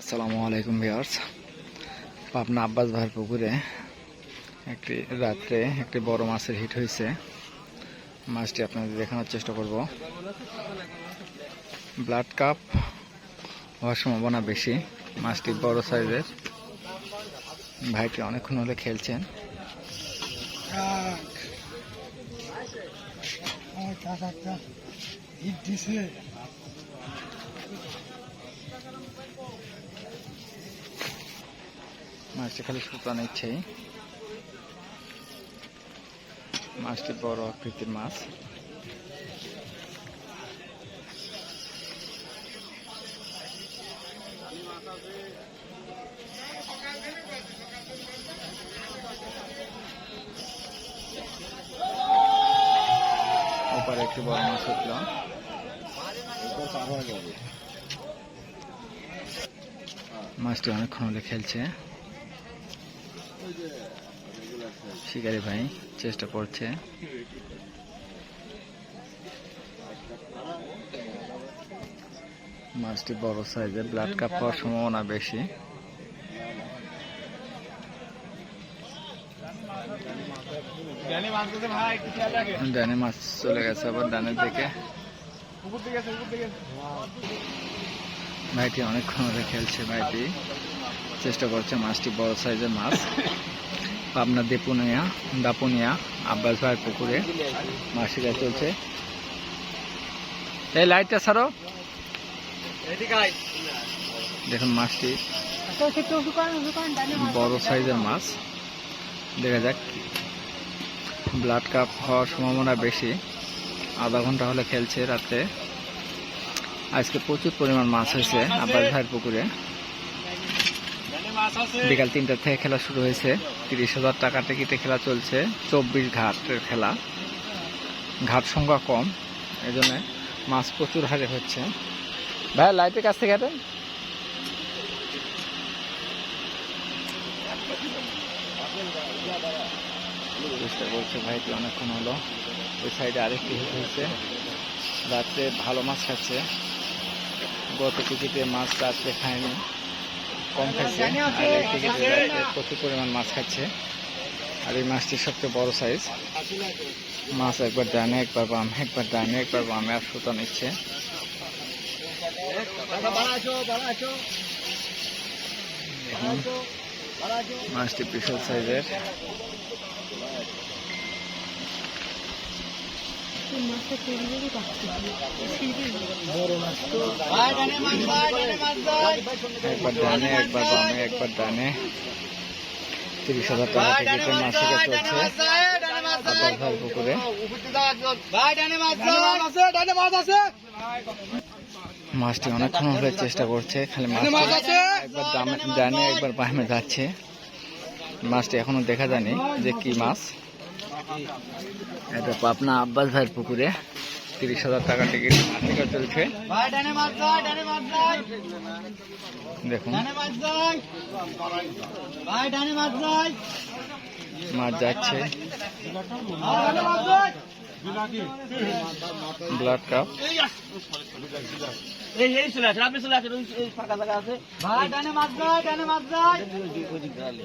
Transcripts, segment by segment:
আসসালামু আলাইকুম ভিউয়ার্স। পাবনা আব্বাস ভাইয়ের পুকুরে একটি রাত্রে একটি বড় মাছের হিট হয়েছে। মাছটি আপনাদের দেখানোর চেষ্টা করব। ব্লাড কাপ হওয়ার সম্ভাবনা বেশি। মাছটি বড় সাইজের। ভাইটি অনেকক্ষণ হলে খেলছেন। মাছটি খালি সুতা নিচ্ছেই মাছটি বড় আকৃতির মাছ। ওপারে একটি বড় মাছ উঠল। মাছটি অনেকক্ষণ হলে খেলছে। শিকারি ভাই চেষ্টা করছে। মাছটি বড় সাইজের ব্লাড কাপ হওয়ার সম্ভাবনা বেশি। ডানে মাছ চলে গেছে আবার ডানের দিকে। ভাইটি অনেকক্ষণ ধরে খেলছে ভাইটি। চেষ্টা করছে মাছটি বড় সাইজের মাছ। পাবনা দেপুনিয়া, দাপুনিয়া, আব্বাস ভাইয়ের পুকুরে শিকার চলছে। এই লাইটটা ছাড়ো। দেখুন মাছটি বড় সাইজের মাছ। দেখা যাক। ব্লাড কাপ হওয়ার সম্ভাবনা বেশি। আধা ঘণ্টা হলে খেলছে রাতে আজকে প্রচুর পরিমাণ মাছ হয়েছে আব্বাস ভাইয়ের পুকুরে। বিকাল তিনটা থেকে খেলা শুরু হয়েছে। তিরিশ হাজার টাকা টিকিটে খেলা চলছে। চব্বিশ ঘাটের খেলা। ঘাট সংখ্যা কম এই জন্য মাছ প্রচুর হারে হচ্ছে। ভাই লাইটের কাছ থেকে হাঁটেন? চেষ্টা করছে অনেকক্ষণ হলো। ওই সাইডে আরেকটি হয়েছে। রাত্রে ভালো মাছ খাচ্ছে। গত টিকিটে মাছ রাত্রে খায়নি। কম খাচ্ছে আর প্রচুর পরিমাণ মাছ খাচ্ছে। আর এই মাছটি সবচেয়ে বড় সাইজ মাছ একবার ডানে একবার বামে একবার ডানে একবার বামে আর সুতো নিচ্ছে। মাছটি বিশাল সাইজের একবার ডানে একবার বামে একবার ডানে। তিরিশ হাজার টাকা টিকিটে মাছ চলছে আব্বাস ভাইয়ের পুকুরে। মাছটি অনেকক্ষণ হলে চেষ্টা করছে খালি মাছ একবার ডানে একবার বামে যাচ্ছে। মাছটি এখনও দেখা যায়নি যে কি মাছ। এটা পাবনা আব্বাস ভাইয়ের পুকুরে। তিরিশ হাজার টাকা টিকিট। চলছে। দেখুন। মাছ যাচ্ছে। Blood cup. এই চলে গেলে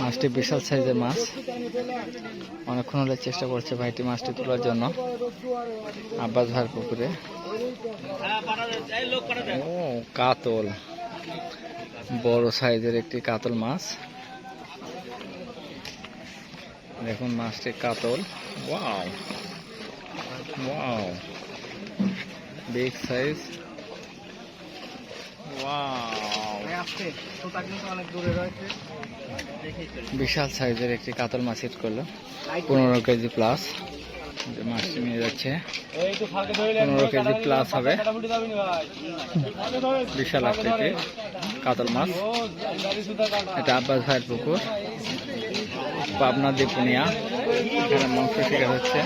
মাছটি বিশাল সাইজের মাছ। অনেকক্ষণ হলে চেষ্টা করছে ভাইটি মাছটি তোলার জন্য। আব্বাস ভাইয়ের পুকুরে। ও, কাতল। বড় সাইজের একটি কাতল মাছ। দেখুন মাছটি কাতল। Wow. Wow. Big size. Wow. অনেক দূরে রয়েছে। বিশাল সাইজের একটি কাতল মাছ হিট করল। পনেরো কেজি প্লাস যে মাছটি নিয়ে যাচ্ছে। পনেরো কেজি প্লাস হবে। বিশাল আকৃতির কাতল মাছ। এটা আব্বাস ভাইয়ের পুকুর। পাবনা দীপুনিয়া এখানে মাংস শিকার হচ্ছে।